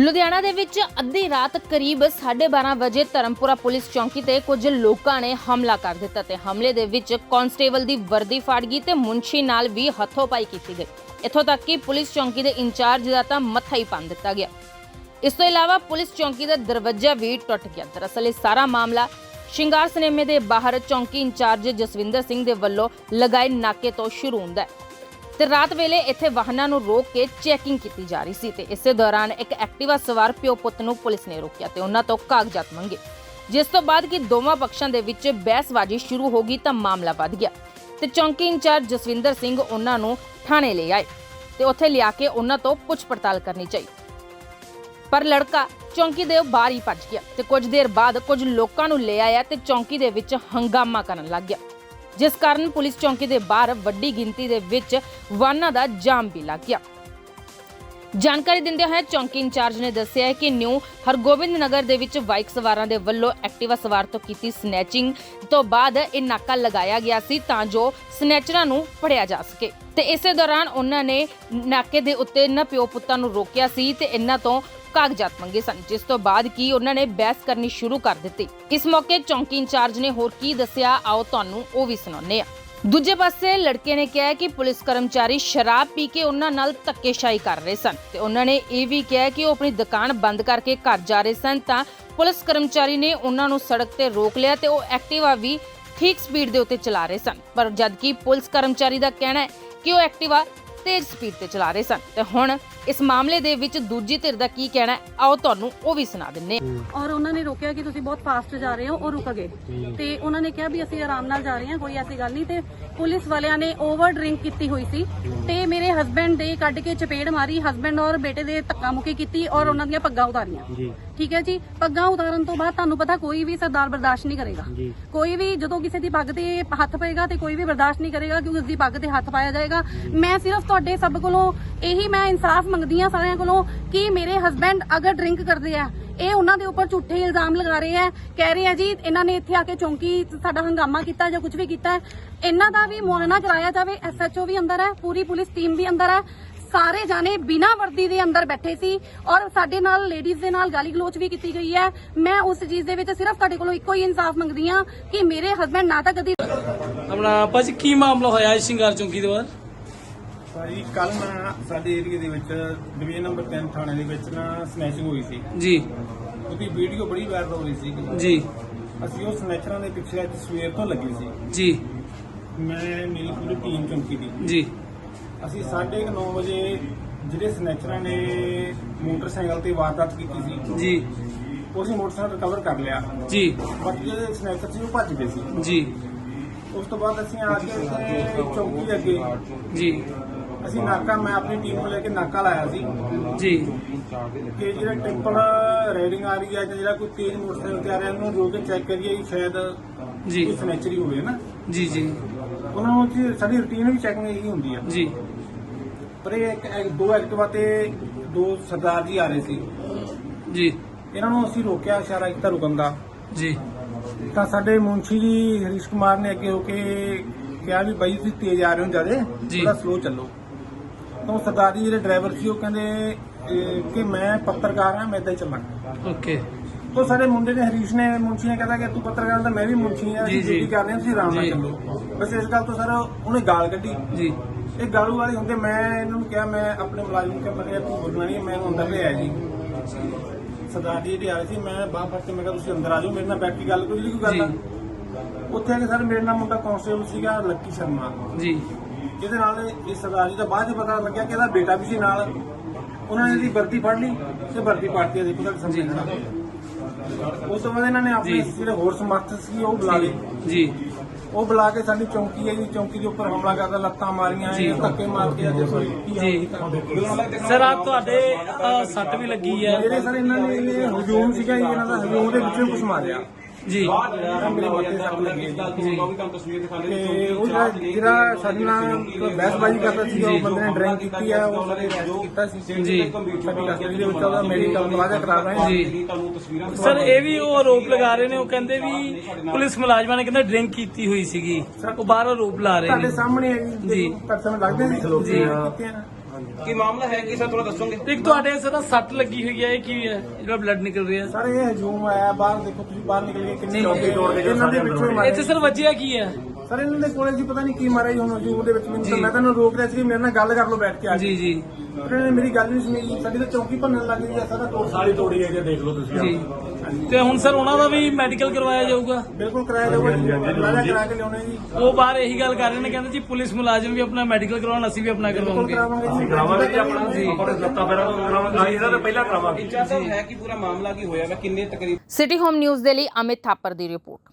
ਲੁਧਿਆਣਾ ਦੇ ਵਿੱਚ ਅੱਧੀ ਰਾਤ ਕਰੀਬ 12:30 ਵਜੇ ਧਰਮਪੁਰਾ ਪੁਲਿਸ ਚੌਂਕੀ ਤੇ ਕੁਝ ਲੋਕਾਂ ਨੇ ਹਮਲਾ ਕਰ ਦਿੱਤਾ ਤੇ ਹਮਲੇ ਦੇ ਵਿੱਚ ਕਾਂਸਟੇਬਲ ਦੀ ਵਰਦੀ ਫਾੜ ਗਈ ਤੇ ਮੁੰਸ਼ੀ ਨਾਲ ਵੀ ਹੱਥੋਂ-ਪਾਈ ਕੀਤੀ ਗਈ। ਇੱਥੋਂ ਤੱਕ ਕਿ ਪੁਲਿਸ ਚੌਂਕੀ ਦੇ ਇੰਚਾਰਜ ਦਾ ਤਾਂ ਮੱਥਾ ਹੀ ਪੰਨ ਦਿੱਤਾ ਗਿਆ। ਇਸ ਤੋਂ ਇਲਾਵਾ ਪੁਲਿਸ ਚੌਂਕੀ ਦਾ ਦਰਵਾਜ਼ਾ ਵੀ ਟੁੱਟ ਗਿਆ। ਦਰਅਸਲ ਇਹ ਸਾਰਾ ਮਾਮਲਾ ਸ਼ਿੰਗਾਰ ਸਿਨੇਮੇ ਦੇ ਬਾਹਰ ਚੌਂਕੀ ਇੰਚਾਰਜ ਜਸਵਿੰਦਰ ਸਿੰਘ ਦੇ ਵੱਲੋਂ ਲਗਾਏ ਨਾਕੇ ਤੋਂ ਸ਼ੁਰੂ ਹੁੰਦਾ ਹੈ। ਤੇ ਰਾਤ ਵੇਲੇ ਇੱਥੇ ਵਾਹਨਾਂ ਨੂੰ ਰੋਕ ਕੇ ਚੈਕਿੰਗ ਕੀਤੀ ਜਾ ਰਹੀ ਸੀ ਤੇ ਇਸੇ ਦੌਰਾਨ ਇੱਕ ਐਕਟਿਵਾ ਸਵਾਰ ਪਿਓ ਪੁੱਤ ਨੂੰ ਪੁਲਿਸ ਨੇ ਰੋਕਿਆ ਤੇ ਉਹਨਾਂ ਤੋਂ ਕਾਗਜ਼ਾਤ ਮੰਗੇ। ਜਿਸ ਤੋਂ ਬਾਅਦ ਕਿ ਦੋਵਾਂ ਪੱਖਾਂ ਦੇ ਵਿੱਚ ਬਹਿਸਬਾਜ਼ੀ ਸ਼ੁਰੂ ਹੋ ਗਈ ਤਾਂ ਮਾਮਲਾ ਵੱਧ ਗਿਆ ਤੇ ਚੌਂਕੀ ਇੰਚਾਰਜ ਜਸਵਿੰਦਰ ਸਿੰਘ ਉਹਨਾਂ ਨੂੰ ਥਾਣੇ ਲੈ ਆਏ ਤੇ ਉੱਥੇ ਲਿਆ ਕੇ ਉਹਨਾਂ ਤੋਂ ਪੁੱਛ ਪੜਤਾਲ ਕਰਨੀ ਚਾਹੀ। ਪਰ ਲੜਕਾ ਚੌਂਕੀ ਦੇ ਬਾਹਰ ਹੀ ਭੱਜ ਗਿਆ ਤੇ ਕੁਝ ਦੇਰ ਬਾਅਦ ਕੁਝ ਲੋਕਾਂ ਨੂੰ ਲੈ ਆਇਆ ਤੇ ਚੌਂਕੀ ਦੇ ਵਿੱਚ ਹੰਗਾਮਾ ਕਰਨ ਲੱਗ ਗਿਆ। ਜਿਸ ਕਾਰਨ ਪੁਲਿਸ ਚੌਂਕੀ ਦੇ ਬਾਹਰ ਵੱਡੀ ਗਿਣਤੀ ਦੇ ਵਿੱਚ ਵਾਹਨਾਂ ਦਾ ਜਾਮ ਵੀ ਲੱਗ ਗਿਆ। ਜਾਣਕਾਰੀ ਦਿੰਦੇ ਹੋਏ ਚੌਂਕੀ ਇੰਚਾਰਜ ਨੇ ਦੱਸਿਆ ਹੈ ਕਿ ਨਿਊ ਹਰਗੋਬਿੰਦ ਨਗਰ ਦੇ ਵਿੱਚ ਬਾਈਕ ਸਵਾਰਾਂ ਦੇ ਵੱਲੋਂ ਐਕਟਿਵਾ ਸਵਾਰ ਤੋਂ ਕੀਤੀ ਸਨੈਚਿੰਗ ਤੋਂ ਬਾਅਦ ਇਹ ਨਾਕਾ ਲਗਾਇਆ ਗਿਆ ਸੀ ਤਾਂ ਜੋ ਸਨੈਚਰਾਂ ਨੂੰ ਫੜਿਆ ਜਾ ਸਕੇ। ਤੇ ਇਸੇ ਦੌਰਾਨ ਉਹਨਾਂ ਨੇ ਨਾਕੇ ਦੇ ਉੱਤੇ ਇਹਨਾਂ ਪਿਓ ਪੁੱਤਾਂ ਨੂੰ ਰੋਕਿਆ ਸੀ ਤੇ ਇਹਨਾਂ ਤੋਂ ਕਾਗਜ਼ਾਤ ਮੰਗੇ ਸਨ, ਜਿਸ ਤੋਂ ਬਾਅਦ ਕੀ ਉਹਨਾਂ ਨੇ ਬਹਿਸ ਕਰਨੀ ਸ਼ੁਰੂ ਕਰ ਦਿੱਤੀ। ਇਸ ਮੌਕੇ ਚੌਂਕੀ ਇੰਚਾਰਜ ਨੇ ਹੋਰ ਕੀ ਦੱਸਿਆ, ਆਓ ਤੁਹਾਨੂੰ ਉਹ ਵੀ ਸੁਣਾਉਂਦੇ ਆ ਦੂਜੇ ਪਾਸੇ ਲੜਕੇ ਨੇ ਕਿਹਾ ਕਿ ਪੁਲਿਸ ਕਰਮਚਾਰੀ ਸ਼ਰਾਬ ਪੀ ਕੇ ਉਹਨਾਂ ਨਾਲ ਧੱਕੇਸ਼ਾਹੀ ਕਰ ਰਹੇ ਸਨ ਤੇ ਉਹਨਾਂ ਨੇ ਇਹ ਵੀ ਕਿਹਾ ਕਿ ਉਹ ਆਪਣੀ ਦੁਕਾਨ ਬੰਦ ਕਰਕੇ ਘਰ ਜਾ ਰਹੇ ਸਨ ਤਾਂ ਪੁਲਿਸ ਕਰਮਚਾਰੀ ਨੇ ਉਹਨਾਂ ਨੂੰ ਸੜਕ ਤੇ ਰੋਕ ਲਿਆ ਤੇ ਉਹ ਐਕਟਿਵਾ ਵੀ ਠੀਕ ਸਪੀਡ ਦੇ ਉੱਤੇ ਚਲਾ ਰਹੇ ਸਨ। ਪਰ ਜਦਕਿ ਪੁਲਿਸ ਕਰਮਚਾਰੀ ਦਾ ਕਹਿਣਾ ਹੈ ਕਿ ਉਹ ਐਕਟਿਵਾ ਤੇਜ਼ ਸਪੀਡ ਤੇ ਚਲਾ ਰਹੇ ਸਨ। ਤੇ ਹੁਣ ਇਸ ਮਾਮਲੇ ਦੇ ਵਿੱਚ ਦੂਜੀ ਧਿਰ ਦਾ ਕੀ ਕਹਿਣਾ ਹੈ ਆਓ ਤੁਹਾਨੂੰ ਉਹ ਵੀ ਸੁਣਾ ਦਿੰਨੇ ਹਾਂ। ਔਰ ਉਹਨਾਂ ਨੇ ਰੋਕਿਆ ਕਿ ਤੁਸੀਂ ਬਹੁਤ ਫਾਸਟ ਜਾ ਰਹੇ ਹੋ ਉਹ ਰੁਕ ਗਏ। ਤੇ ਉਹਨਾਂ ਨੇ ਕਿਹਾ ਵੀ ਅਸੀਂ ਆਰਾਮ ਨਾਲ ਜਾ ਰਹੇ ਹਾਂ ਕੋਈ ਐਸੀ ਗੱਲ ਨਹੀਂ। ਤੇ ਪੁਲਿਸ ਵਾਲਿਆਂ ਨੇ ਓਵਰ ਡਰਿੰਕ ਕੀਤੀ ਹੋਈ ਸੀ। ਤੇ ਮੇਰੇ ਹਸਬੰਡ ਦੇ ਕੱਢ ਕੇ ਚਪੇੜ ਮਾਰੀ ਹਸਬੰਡ ਔਰ ਬੇਟੇ ਦੇ ਧੱਕਾ ਮੁੱਕੀ ਕੀਤੀ ਔਰ ਉਹਨਾਂ ਦੀਆਂ ਪੱਗਾਂ ਉਤਾਰੀਆਂ। ਜੀ। ਠੀਕ ਹੈ ਜੀ? ਪੱਗਾਂ ਉਤਾਰਨ ਤੋਂ ਬਾਅਦ ਤੁਹਾਨੂੰ ਪਤਾ ਕੋਈ ਵੀ ਸਰਦਾਰ ਬਰਦਾਸ਼ਤ ਨਹੀਂ ਕਰੇਗਾ। ਕੋਈ ਵੀ ਜਦੋਂ ਕਿਸੇ ਦੀ ਪੱਗ ਤੇ ਹੱਥ ਪਏਗਾ ਤੇ ਕੋਈ ਵੀ ਬਰਦਾਸ਼ਤ ਨਹੀਂ ਕਰੇਗਾ ਕਿਉਂਕਿ ਉਸ ਦੀ ਪੱਗ ਤੇ ਹੱਥ ਪਾਇਆ ਜਾਏਗਾ। ਮੈਂ ਸਿਰਫ ਤੁਹਾਡੇ ਸਭ ਕੋਲੋਂ ਇਹੀ ਮੈਂ ਇਨਸਾਫ ਮੰਗਦੀ ਆ ਸਾਰਿਆਂ ਕੋਲੋਂ ਕਿ ਮੇਰੇ ਹਸਬੰਡ ਅਗਰ ਡਰਿੰਕ ਕਰਦੇ ਆ ਇਹ ਉਹਨਾਂ ਦੇ ਉੱਪਰ ਝੂਠੇ ਇਲਜ਼ਾਮ ਲਗਾ ਰਹੇ ਆ ਕਹਿ ਰਹੇ ਆ ਜੀ ਇਹਨਾਂ ਨੇ ਇੱਥੇ ਆ ਕੇ ਚੌਂਕੀ ਸਾਡਾ ਹੰਗਾਮਾ ਕੀਤਾ ਜਾਂ ਕੁਝ ਵੀ ਕੀਤਾ। ਇਹਨਾਂ ਦਾ ਵੀ ਮੁਆਇਨਾ ਕਰਾਇਆ ਜਾਵੇ ਐਸਐਚਓ ਵੀ ਅੰਦਰ ਹੈ ਪੂਰੀ ਪੁਲਿਸ ਟੀਮ ਵੀ ਅੰਦਰ ਹੈ। ਸਾਰੇ ਜਾਣੇ ਬਿਨਾਂ ਵਰਦੀ ਦੇ ਅੰਦਰ ਬੈਠੇ ਸੀ ਔਰ ਸਾਡੇ ਨਾਲ ਲੇਡੀਜ਼ ਦੇ ਨਾਲ ਗਾਲੀ ਗਲੋਚ ਵੀ ਕੀਤੀ ਗਈ ਹੈ। ਮੈਂ ਉਸ ਚੀਜ਼ ਦੇ ਵਿੱਚ ਸਿਰਫ ਤੁਹਾਡੇ ਕੋਲੋਂ ਇੱਕੋ ਹੀ ਇਨਸਾਫ ਮੰਗਦੀ ਆ ਕਿ ਮੇਰੇ ਹਸਬੰਡ ਨਾ ਤਾਂ ਕਦੀ ਆਪਣਾ ਭਾਜੀ ਕੀ ਮਾਮਲਾ ਹੋਇਆ ਇਸ ਸ਼ਿੰਗਾਰ ਚੌਂਕੀ ਦੇ ਬਾਹਰ ਭਾਈ ਕੱਲ ਨਾ ਸਾਡੇ ਏਰੀਆ ਦੇ ਵਿੱਚ ਡਿਵੀਜ਼ਨ ਨੰਬਰ 3 ਥਾਣੇ ਦੇ ਵਿੱਚ ਨਾ ਸਨੈਚਿੰਗ ਹੋਈ ਸੀ। ਜੀ। ਉਹਦੀ ਵੀਡੀਓ ਬੜੀ ਵਾਇਰਲ ਹੋ ਰਹੀ ਸੀ। ਜੀ। ਅਸੀਂ ਉਹ ਸਨੈਚਰਾਂ ਦੇ ਪਿੱਛੇ ਅੱਜ ਸਵੇਰ ਤੋਂ ਲੱਗੇ ਸੀ। ਜੀ। ਮੈਂ ਮੇਰੀ ਪੂਰੀ ਟੀਮ ਚੌਂਕੀ ਦੀ। ਜੀ। ਅਸੀਂ 9:30 ਵਜੇ ਜਿਹੜੇ ਸਨੈਚਰਾਂ ਨੇ ਮੋਟਰਸਾਈਕਲ ਤੇ ਵਾਰਦਾਤ ਕੀਤੀ ਸੀ ਜੀ। ਉਹ ਅਸੀਂ ਮੋਟਰਸਾਈਕਲ ਰਿਕਵਰ ਕਰ ਲਿਆ। ਜੀ। ਬਾਕੀ ਜਿਹੜੇ ਸਨੈਚਰ ਸੀ ਉਹ ਭੱਜ ਗਏ ਸੀ। ਜੀ। ਉਸ ਤੋਂ ਬਾਅਦ ਅਸੀਂ ਆ ਕੇ ਇੱਥੇ ਚੌਂਕੀ ਅੱਗੇ ਜੀ। ਅਸੀਂ ਨਾਕਾ ਮੈਂ ਆਪਣੀ ਟੀਮ ਨੂੰ ਲੈ ਕੇ ਨਾਕਾ ਲਾਇਆ ਸੀ। ਜੀ। ਕਿ ਜਿਹੜਾ ਟਿੰਪਲ ਰਾਈਡਿੰਗ ਆ ਰਹੀ ਹੈ ਜਾਂ ਜਿਹੜਾ ਕੋਈ ਤੇਜ਼ ਮੋਟਰਸਾਈਕਲ ਤੇ ਆ ਰਿਹਾ ਉਹਨੂੰ ਰੋਕ ਕੇ ਚੈੱਕ ਕਰੀਏ ਕਿ ਸ਼ਾਇਦ ਜੀ। ਕੋਈ ਸਨੈਚਰੀ ਹੋਵੇ ਨਾ। ਜੀ ਜੀ। ਉਹਨਾਂ ਨੂੰ ਸਾਡੀ ਰੁਟੀਨ ਵੀ ਚੈਕਿੰਗ ਇਹੀ ਹੁੰਦੀ ਆ। ਜੀ। ਪਰ ਇਹ ਇੱਕ ਦੋ ਐਕਟਿਵਾ ਤੇ ਦੋ ਸਰਦਾਰ ਜੀ ਆ ਰਹੇ ਸੀ। ਜੀ। ਇਹਨਾਂ ਨੂੰ ਅਸੀਂ ਰੋਕਿਆ ਇਸ਼ਾਰਾ ਕੀਤਾ ਰੁਕਣ ਦਾ। ਜੀ। ਤਾਂ ਸਾਡੇ ਮੁੰਸ਼ੀ ਜੀ ਹਰੀਸ਼ ਕੁਮਾਰ ਨੇ ਅੱਗੇ ਹੋ ਕੇ ਕਿਹਾ ਵੀ ਬਾਈ ਤੁਸੀਂ ਤੇਜ਼ ਆ ਰਹੇ ਹੋ ਜਿਆਦੇ ਜੀ। ਥੋੜਾ ਸਲੋ ਚੱਲੋ। ਤਾਂ ਉਹ ਸਰਦਾਰ ਜੀ ਜਿਹੜੇ ਡਰਾਈਵਰ ਸੀ ਉਹ ਕਹਿੰਦੇ ਅਹ, ਕਿ ਮੈਂ ਪੱਤਰਕਾਰ ਹਾਂ ਮੈਂ ਏਦਾਂ ਹੀ ਚੱਲਾਂਗਾ ਓਕੇ। ਤੋ ਸਾਡੇ ਮੁੰਡੇ ਨੇ ਹਰੀਸ਼ ਨੇ ਮੁੰਸ਼ੀ ਨੇ ਕਹਿੰਦਾ ਕਿ ਤੂੰ ਪੱਤਰਕਾਰ ਤਾਂ ਮੈਂ ਵੀ ਮੁੰਸ਼ੀ ਆ ਜੀ, ਅਸੀਂ ਜੀ। ਡਿਊਟੀ ਕਰ ਰਹੇ ਹਾਂ ਤੁਸੀਂ ਆਰਾਮ ਨਾਲ ਜੀ। ਚੱਲੋ। ਬਸ ਇਸ ਗੱਲ ਤੋਂ ਸਰ ਉਹਨੇ ਗਾਲ ਕੱਢੀ। ਜੀ। ਇਹ ਗਾਲੂ ਵਾਲੇ ਹੁੰਦੇ ਮੈਂ ਇਹਨਾਂ ਨੂੰ ਕਿਹਾ ਮੈਂ ਆਪਣੇ ਮੁਲਾਜ਼ਮ ਨੂੰ ਕਿਹਾ ਮੈਂ ਕਿਹਾ ਤੂੰ ਬੋਲਣਾ ਨਹੀਂ ਮੈਂ ਇਹਨੂੰ ਅੰਦਰ ਲਿਆਇਆ ਜੀ। ਸਰਦਾਰ ਜੀ ਜਿਹੜੇ ਆਏ ਸੀ ਮੈਂ ਬਾਹਰ ਫੜ ਕੇ ਮੈਂ ਕਿਹਾ ਤੁਸੀਂ ਅੰਦਰ ਆ ਜਾਓ ਮੇਰੇ ਨਾਲ ਬੈਠ ਕੇ ਗੱਲ ਕਰੋ ਜੀ ਕੋਈ ਗੱਲ ਆ? ਉੱਥੇ ਆ ਕੇ ਸਰ ਮੇਰੇ ਨਾਲ ਮੁੰਡਾ ਕਾਂਸਟੇਬਲ ਸੀਗਾ ਲੱਕੀ ਸ਼ਰਮਾ। ਜੀ। ਜਿਹਦੇ ਨਾਲ ਇਹ ਸਰਦਾਰ ਜੀ ਦਾ ਬਾਅਦ ਚ ਪਤਾ ਲੱਗਿਆ ਕਿ ਇਹਦਾ ਬੇਟਾ ਵੀ ਸੀ ਨਾਲ। ਉਹਨਾਂ ਨੇ ਇਹਦੀ ਵਰਦੀ ਫੜ ਲਈ ਤੇ ਵਰਦੀ ਪਾਰਟੀ ਦੇਖੋ ਸਾਹਮਣੇ ਖੜਾ ਉਸ ਤੋਂ ਬਾਅਦ ਇਹਨਾਂ ਨੇ ਆਪਣੇ। ਜਿਹੜੇ ਹੋਰ ਸਮਰਥਕ ਸੀ ਉਹ ਬੁਲਾ ਲਏ। ਜੀ। ਉਹ ਬੁਲਾ ਕੇ ਸਾਡੀ ਚੌਂਕੀ ਹੈ ਜੀ ਚੌਂਕੀ ਦੇ ਉੱਪਰ ਹਮਲਾ ਕਰਦਾ ਲੱਤਾਂ ਮਾਰੀਆਂ ਜੀ। ਧੱਕੇ ਮਾਰ ਕੇ ਹਾਲ ਜੀ। ਸਰ ਆ ਤੁਹਾਡੇ ਅ, ਸੱਟ ਵੀ ਲੱਗੀ ਹੈ ਜਿਹੜੇ ਸਰ ਇਹਨਾਂ ਨੇ ਇਹ ਹਜੂਮ ਸੀਗਾ ਜੀ ਇਹਨਾਂ ਦਾ ਹਜੂਮ ਦੇ ਵਿੱਚੋਂ ਕੁਝ ਮਾਰਿਆ ਜੀ। ਮੇਰੇ ਮੱਥੇ ਸੱਟ ਲੱਗੀ ਹੈ ਜੀ। ਜੀ ਤੇ ਉਹ ਜਿਹੜਾ ਜਿਹੜਾ ਸਾਡੇ ਨਾਲ ਬਹਿਸਬਾਜ਼ੀ ਕਰਦਾ ਸੀ ਉਹ ਬੰਦੇ ਨੇ ਡਰਿੰਕ ਕੀਤੀ ਆ ਉਹ ਸਾਰੇ ਰੈਸਟ ਕੀਤਾ ਸੀ ਜੀ। ਸਾਡੀ ਕਸਟਡੀ ਦੇ ਵਿੱਚ ਉਹਦਾ ਮੈਡੀਕਲ ਮੁਲਾਜ਼ਾ ਕਰਾ ਰਹੇ ਹਾਂ। ਜੀ ਸਰ ਇਹ ਵੀ ਉਹ ਆਰੋਪ ਲਗਾ ਰਹੇ ਨੇ ਉਹ ਕਹਿੰਦੇ ਵੀ ਪੁਲਿਸ ਮੁਲਾਜ਼ਮਾਂ ਨੇ ਕਹਿੰਦੇ ਡਰਿੰਕ ਕੀਤੀ ਹੋਈ ਸੀਗੀ। ਉਹ ਬਾਹਰ ਆਰੋਪ ਲਾ ਰਹੇ ਤੁਹਾਡੇ ਨੇ। ਸਾਹਮਣੇ ਹੈ ਜੀ ਸਾਹਮਣੇ ਲੱਗਦੇ ਸੀ ਜੀ। ਕੀ ਮਾਮਲਾ ਹੈ? ਕੀ ਸਰ ਥੋੜਾ ਦੱਸੋਗੇ? ਇੱਕ ਤੁਹਾਡੇ ਸਰ ਸੱਟ ਲੱਗੀ ਹੋਈ ਹੈ ਇਹ ਕੀ ਹੈ? ਜਿਹੜਾ ਬਲੱਡ ਨਿਕਲ ਰਿਹਾ ਸਰ ਇਹ ਹਜੂਮ ਆਇਆ ਬਾਹਰ ਦੇਖੋ ਤੁਸੀਂ ਬਾਹਰ ਨਿਕਲ ਕੇ ਕਿੰਨੇ ਲੋਕੀ। ਤੋੜ ਕੇ ਇਹਨਾਂ ਦੇ ਵਿੱਚੋਂ ਇੱਥੇ ਸਰ ਵੱਜਿਆ ਕੀ ਹੈ? ਸਰ ਇਹਨਾਂ ਦੇ ਕੋਲੇ ਜੀ ਪਤਾ ਨਹੀਂ ਕੀ ਮਾਰਿਆ ਜੀ ਹੁਣ ਹਜੂਮ ਦੇ ਵਿੱਚ ਮੈਨੂੰ ਤਾਂ ਮੈਂ ਤਾਂ ਇਹਨੂੰ ਰੋਕ ਰਿਹਾ ਸੀ ਕਿ ਮੇਰੇ ਨਾਲ ਗੱਲ ਕਰ ਲਓ ਬੈਠ ਕੇ ਆ ਜੀ ਜੀ। ਪਰ ਇਹਨੇ ਮੇਰੀ ਗੱਲ ਨਹੀਂ ਸੁਣੀ ਜੀ। ਸਾਡੀ ਤਾਂ ਚੌਕੀ ਭੰਨਣ ਲੱਗ ਗਈ ਆ ਸਾਰਾ ਤੋੜ ਸਾਰੀ ਤੋੜੀ ਹੈ ਜੇ ਦੇਖ ਲਓ ਤੁਸੀਂ ਜੀ। ਤੇ ਹੁਣ ਸਰ ਉਹਨਾਂ ਦਾ ਵੀ ਮੈਡੀਕਲ ਕਰਵਾਇਆ ਜਾਊਗਾ? ਬਿਲਕੁਲ ਕਰਾਇਆ ਜਾਊਗਾ ਜੀ। ਇਲਾਜ ਕਰਾ ਕੇ ਲਿਆਉਣੇ ਜੀ। ਉਹ ਬਾਹਰ ਇਹੀ ਗੱਲ ਕਰ ਰਹੇ ਨੇ ਕਹਿੰਦੇ ਜੀ ਪੁਲਿਸ ਮੁਲਾਜ਼ਮ ਵੀ ਆਪਣਾ ਮੈਡੀਕਲ ਕਰਵਾਉਣ ਅਸੀਂ ਵੀ ਆਪਣਾ ਬਿਲਕੁਲ ਕਰਵਾਉਂਗੇ। ਕਰਾਵਾਂਗੇ ਜੀ। ਕਰਾਵਾਂਗੇ ਜੀ ਆਪਣਾ। ਜੀ। ਇੰਚਾਰਜ ਸਾਹਿਬ ਹੈ ਕੀ ਪੂਰਾ ਮਾਮਲਾ ਕੀ ਹੋਇਆ ਵਾ? ਕਿੰਨੇ ਤਕਰੀਬ ਸਿਟੀ ਹੋਮ ਨਿਊਜ਼ ਦੇ ਲਈ ਅਮਿਤ ਥਾਪਰ ਦੀ ਰਿਪੋਰਟ।